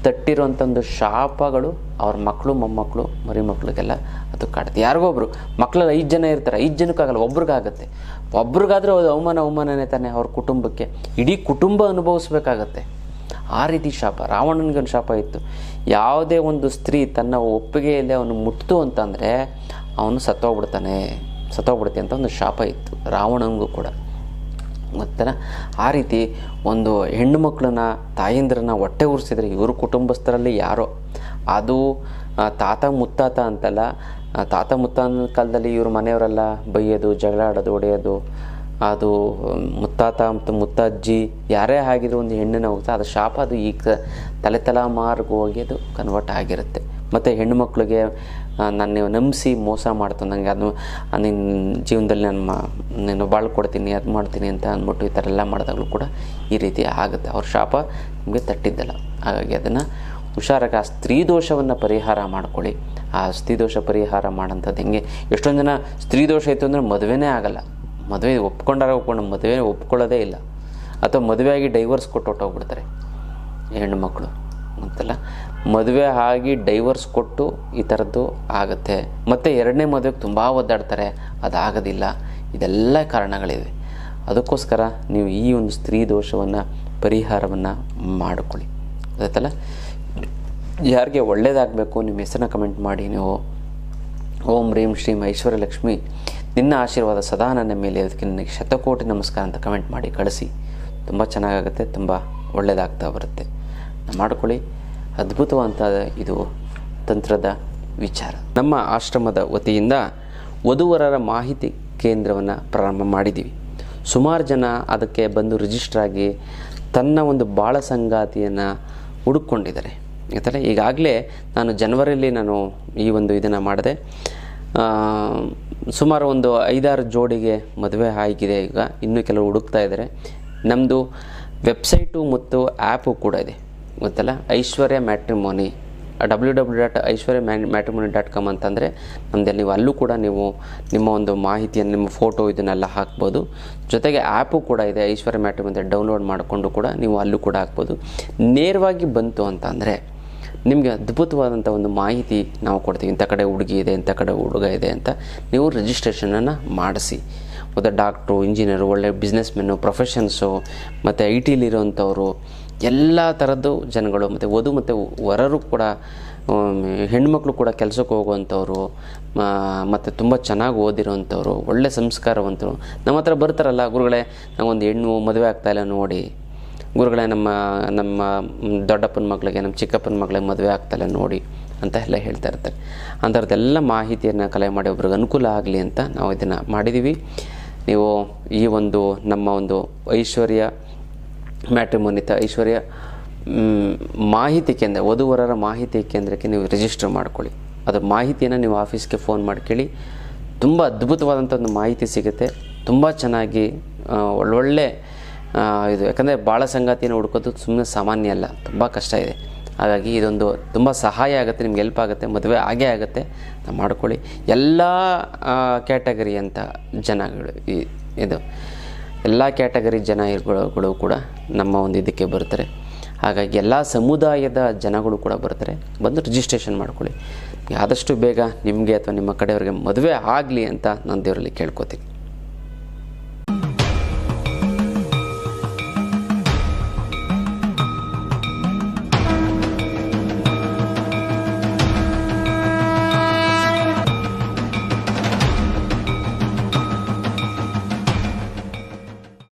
ತಟ್ಟಿರೋಂಥ ಒಂದು ಶಾಪಗಳು ಅವ್ರ ಮಕ್ಕಳು ಮೊಮ್ಮಕ್ಕಳು ಮರಿ ಮಕ್ಕಳಿಗೆಲ್ಲ ಅದು ಕಾಡುತ್ತೆ. ಯಾರಿಗೊಬ್ರು ಮಕ್ಕಳಲ್ಲಿ ಐದು ಜನ ಇರ್ತಾರೆ. ಐದು ಜನಕ್ಕಾಗಲ್ಲ, ಒಬ್ರಿಗಾಗತ್ತೆ. ಒಬ್ರಿಗಾದರೂ ಅದು ಅವಮಾನ, ಅವಮಾನನೇ ತಾನೆ ಅವ್ರ ಕುಟುಂಬಕ್ಕೆ. ಇಡೀ ಕುಟುಂಬ ಅನುಭವಿಸ್ಬೇಕಾಗತ್ತೆ. ಆ ರೀತಿ ಶಾಪ. ರಾವಣನಿಗೆ ಒಂದು ಶಾಪ ಇತ್ತು. ಯಾವುದೇ ಒಂದು ಸ್ತ್ರೀ ತನ್ನ ಒಪ್ಪಿಗೆಯಲ್ಲಿ ಅವನು ಮುಟ್ತು ಅಂತಂದರೆ ಅವನು ಸತ್ತೋಗ್ಬಿಡ್ತಾನೆ. ಸತ್ತೋಗ್ಬಿಡುತ್ತೆ ಅಂತ ಒಂದು ಶಾಪ ಇತ್ತು. ರಾವಣನಿಗೂ ಕೂಡ. ಗೊತ್ತಲ್ಲ ಆ ರೀತಿ ಒಂದು ಹೆಣ್ಣು ಮಕ್ಕಳನ್ನ, ತಾಯಂದಿರನ್ನ ಹೊಟ್ಟೆ ಉರಿಸಿದ್ರೆ ಇವ್ರ ಕುಟುಂಬಸ್ಥರಲ್ಲಿ ಯಾರೋ? ಅದು ತಾತ ಮುತ್ತಾತ ಅಂತಲ್ಲ ತಾತ ಮುತ್ತಾತನ ಕಾಲದಲ್ಲಿ ಇವ್ರ ಮನೆಯವರೆಲ್ಲ, ಬೈಯೋದು, ಜಗಳ ಆಡೋದು, ಹೊಡೆಯೋದು, ಅದು ಮುತ್ತಾತ ಮತ್ತು ಮುತ್ತಜ್ಜಿ ಯಾರೇ ಆಗಿದ್ರು ಒಂದು ಹೆಣ್ಣಿನ ಹೋಗ್ತಾ ಅದು ಶಾಪ, ಅದು ಈಗ ತಲೆ ತಲೆಮಾರ್ಗೆ ಹೋಗಿ ಅದು ಕನ್ವರ್ಟ್ ಆಗಿರುತ್ತೆ. ಮತ್ತು ಹೆಣ್ಣು ಮಕ್ಕಳಿಗೆ ನಾನು ನಂಬಿಸಿ ಮೋಸ ಮಾಡ್ತಾನೆ ನನಗೆ ಅದು ನಿನ್ನ ಜೀವನದಲ್ಲಿ ನಾನು ನೀನು ಬಾಳ್ ಕೊಡ್ತೀನಿ ಅದು ಮಾಡ್ತೀನಿ ಅಂತ ಅಂದ್ಬಿಟ್ಟು ಈ ಥರ ಎಲ್ಲ ಮಾಡಿದಾಗಲೂ ಕೂಡ ಈ ರೀತಿ ಆಗುತ್ತೆ. ಅವ್ರ ಶಾಪ ನಿಮಗೆ ತಟ್ಟಿದ್ದಲ್ಲ. ಹಾಗಾಗಿ ಅದನ್ನು ಹುಷಾರಾಗಿ ಆ ಸ್ತ್ರೀ ದೋಷವನ್ನು ಪರಿಹಾರ ಮಾಡ್ಕೊಳ್ಳಿ. ಆ ಸ್ತ್ರೀ ದೋಷ ಪರಿಹಾರ ಮಾಡೋಂಥದ್ದು ಹೆಂಗೆ? ಎಷ್ಟೊಂದು ಜನ ಸ್ತ್ರೀ ದೋಷ ಇತ್ತು ಅಂದರೆ ಮದುವೆನೇ ಆಗಲ್ಲ. ಮದುವೆ ಒಪ್ಕೊಂಡಾರ ಒಪ್ಕೊಂಡು ಮದುವೆ ಒಪ್ಕೊಳ್ಳೋದೇ ಇಲ್ಲ. ಅಥವಾ ಮದುವೆಯಾಗಿ ಡೈವರ್ಸ್ ಕೊಟ್ಟು ಹೊಟ್ಟೋಗ್ಬಿಡ್ತಾರೆ ಹೆಣ್ಣು ಮಕ್ಕಳು ಅಂತಲ್ಲ. ಮದುವೆ ಆಗಿ ಡೈವರ್ಸ್ ಕೊಟ್ಟು ಈ ಥರದ್ದು ಆಗುತ್ತೆ. ಮತ್ತು ಎರಡನೇ ಮದುವೆಗೆ ತುಂಬ ಒದ್ದಾಡ್ತಾರೆ, ಅದಾಗೋದಿಲ್ಲ. ಇದೆಲ್ಲ ಕಾರಣಗಳಿವೆ. ಅದಕ್ಕೋಸ್ಕರ ನೀವು ಈ ಒಂದು ಸ್ತ್ರೀ ದೋಷವನ್ನು, ಪರಿಹಾರವನ್ನು ಮಾಡಿಕೊಳ್ಳಿ. ಗೊತ್ತಾಯ್ತಲ್ಲ ಯಾರಿಗೆ ಒಳ್ಳೇದಾಗಬೇಕು, ನಿಮ್ಮ ಹೆಸರನ್ನ ಕಮೆಂಟ್ ಮಾಡಿ ನೀವು. ಓಂ ರೀಂ ಶ್ರೀಂ ಐಶ್ವರ್ಯ ಲಕ್ಷ್ಮಿ ನಿನ್ನ ಆಶೀರ್ವಾದ ಸದಾ ನನ್ನ ಮೇಲೆ ಅದಕ್ಕೆ ನನಗೆ ಶತಕೋಟಿ ನಮಸ್ಕಾರ ಅಂತ ಕಮೆಂಟ್ ಮಾಡಿ ಕಳಿಸಿ. ತುಂಬ ಚೆನ್ನಾಗಾಗುತ್ತೆ, ತುಂಬ ಒಳ್ಳೆಯದಾಗ್ತಾ ಬರುತ್ತೆ. ಮಾಡ್ಕೊಳ್ಳಿ. ಅದ್ಭುತವಂತ ಇದು ತಂತ್ರದ ವಿಚಾರ. ನಮ್ಮ ಆಶ್ರಮದ ವತಿಯಿಂದ ವಧುವರರ ಮಾಹಿತಿ ಕೇಂದ್ರವನ್ನು ಪ್ರಾರಂಭ ಮಾಡಿದ್ದೀವಿ ಸುಮಾರು ಜನ ಅದಕ್ಕೆ ಬಂದು ರಿಜಿಸ್ಟರ್ ಆಗಿ ತನ್ನ ಒಂದು ಬಾಳ ಸಂಗಾತಿಯನ್ನು ಹುಡುಕೊಂಡಿದ್ದಾರೆ ಯಾಕಂದರೆ ಈಗಾಗಲೇ ನಾನು ಜನವರಿಯಲ್ಲಿ ನಾನು ಈ ಒಂದು ಇದನ್ನು ಮಾಡಿದೆ. ಸುಮಾರು ಒಂದು ಐದಾರು ಜೋಡಿಗೆ ಮದುವೆ ಆಗಿದೆ. ಈಗ ಇನ್ನೂ ಕೆಲವು ಹುಡುಕ್ತಾ ಇದ್ದಾರೆ. ನಮ್ಮದು ವೆಬ್ಸೈಟು ಮತ್ತು ಆ್ಯಪು ಕೂಡ ಇದೆ. ಗೊತ್ತಲ್ಲ? Aishwarya matrimony. W W dot Aishwarya man matrimony dot com ಅಂತಂದರೆ ನಮ್ಮದೇ ನೀವು ಅಲ್ಲೂ ಕೂಡ ನೀವು ನಿಮ್ಮ ಒಂದು ಮಾಹಿತಿಯನ್ನು, ನಿಮ್ಮ ಫೋಟೋ ಇದನ್ನೆಲ್ಲ ಹಾಕ್ಬೋದು. ಜೊತೆಗೆ ಆ್ಯಪು ಕೂಡ ಇದೆ, ಐಶ್ವರ್ಯ ಮ್ಯಾಟ್ರಿಮೋನಿ ಡೌನ್ಲೋಡ್ ಮಾಡಿಕೊಂಡು ಕೂಡ ನೀವು ಅಲ್ಲೂ ಕೂಡ ಹಾಕ್ಬೋದು. ನೇರವಾಗಿ ಬಂತು ಅಂತ ಅಂದರೆ ನಿಮಗೆ ಅದ್ಭುತವಾದಂಥ ಒಂದು ಮಾಹಿತಿ ನಾವು ಕೊಡ್ತೀವಿ. ಇಂಥ ಕಡೆ ಹುಡುಗಿ ಇದೆ, ಇಂಥ ಕಡೆ ಹುಡುಗ ಇದೆ ಅಂತ ನೀವು ರಿಜಿಸ್ಟ್ರೇಷನನ್ನು ಮಾಡಿಸಿ. ಮತ್ತು ಡಾಕ್ಟ್ರು ಇಂಜಿನಿಯರು ಒಳ್ಳೆ ಬಿಸ್ನೆಸ್ಮೆನ್ನು ಪ್ರೊಫೆಷನ್ಸು ಮತ್ತು ಐ ಟಿಲಿರೋಂಥವ್ರು ಎಲ್ಲ ಥರದ್ದು ಜನಗಳು ಮತ್ತು ವಧು ಮತ್ತು ವರರು ಕೂಡ ಹೆಣ್ಮಕ್ಳು ಕೂಡ ಕೆಲಸಕ್ಕೆ ಹೋಗುವಂಥವ್ರು ಮತ್ತು ತುಂಬ ಚೆನ್ನಾಗಿ ಓದಿರೋವಂಥವ್ರು, ಒಳ್ಳೆ ಸಂಸ್ಕಾರವಂತರು. ನಮ್ಮ ಹತ್ರ ಬರ್ತಾರಲ್ಲ ಗುರುಗಳೇ, ನಾವೊಂದು ಹೆಣ್ಣು ಮದುವೆ ಆಗ್ತಾಯಿಲ್ಲ ನೋಡಿ. ಗುರುಗಳೇ, ನಮ್ಮ ನಮ್ಮ ದೊಡ್ಡಪ್ಪನ ಮಗಳಿಗೆ, ನಮ್ಮ ಚಿಕ್ಕಪ್ಪನ ಮಗಳಿಗೆ ಮದುವೆ ಆಗ್ತಾಯಿಲ್ಲ ನೋಡಿ ಅಂತ ಎಲ್ಲ ಹೇಳ್ತಾ ಇರ್ತಾರೆ. ಅಂಥವ್ರದ್ದೆಲ್ಲ ಮಾಹಿತಿಯನ್ನು ಕಲೆ ಮಾಡಿ ಒಬ್ರಿಗೆ ಅನುಕೂಲ ಆಗಲಿ ಅಂತ ನಾವು ಇದನ್ನು ಮಾಡಿದ್ದೀವಿ ನೀವು ಈ ಒಂದು, ನಮ್ಮ ಒಂದು ಐಶ್ವರ್ಯ ಮ್ಯಾಟ್ರಿಮೋನಿತ ಐಶ್ವರ್ಯ ಮಾಹಿತಿ ಕೇಂದ್ರ, ವಧುವರರ ಮಾಹಿತಿ ಕೇಂದ್ರಕ್ಕೆ ನೀವು ರಿಜಿಸ್ಟರ್ ಮಾಡ್ಕೊಳ್ಳಿ. ಅದರ ಮಾಹಿತಿಯನ್ನು ನೀವು ಆಫೀಸ್ಗೆ ಫೋನ್ ಮಾಡಿ ಕೇಳಿ, ತುಂಬ ಅದ್ಭುತವಾದಂಥ ಒಂದು ಮಾಹಿತಿ ಸಿಗುತ್ತೆ. ತುಂಬ ಚೆನ್ನಾಗಿ ಒಳ್ಳೊಳ್ಳೆ ಇದು, ಯಾಕಂದರೆ ಭಾಳ ಸಂಗಾತಿಯನ್ನು ಹುಡ್ಕೋದು ಸುಮ್ಮನೆ ಸಾಮಾನ್ಯ ಅಲ್ಲ, ತುಂಬ ಕಷ್ಟ ಇದೆ. ಹಾಗಾಗಿ ಇದೊಂದು ತುಂಬ ಸಹಾಯ ಆಗುತ್ತೆ, ನಿಮ್ಗೆ ಹೆಲ್ಪ್ ಆಗುತ್ತೆ, ಮದುವೆ ಆಗೇ ಆಗುತ್ತೆ. ಮಾಡ್ಕೊಳ್ಳಿ. ಎಲ್ಲ ಕ್ಯಾಟಗರಿ ಅಂತ ಜನಗಳು ಈ, ಇದು. ಎಲ್ಲ ಕ್ಯಾಟಗರಿ ಜನಗಳು ಕೂಡ ನಮ್ಮ ಒಂದು ಇದಕ್ಕೆ ಬರ್ತಾರೆ. ಹಾಗಾಗಿ ಎಲ್ಲ ಸಮುದಾಯದ ಜನಗಳು ಕೂಡ ಬರ್ತಾರೆ. ಬಂದು ರಿಜಿಸ್ಟ್ರೇಷನ್ ಮಾಡ್ಕೊಳ್ಳಿ. ಆದಷ್ಟು ಬೇಗ ನಿಮಗೆ ಅಥವಾ ನಿಮ್ಮ ಕಡೆಯವ್ರಿಗೆ ಮದುವೆ ಆಗಲಿ ಅಂತ ನಾನು ದೇವರಲ್ಲಿ ಕೇಳ್ಕೊತೀನಿ.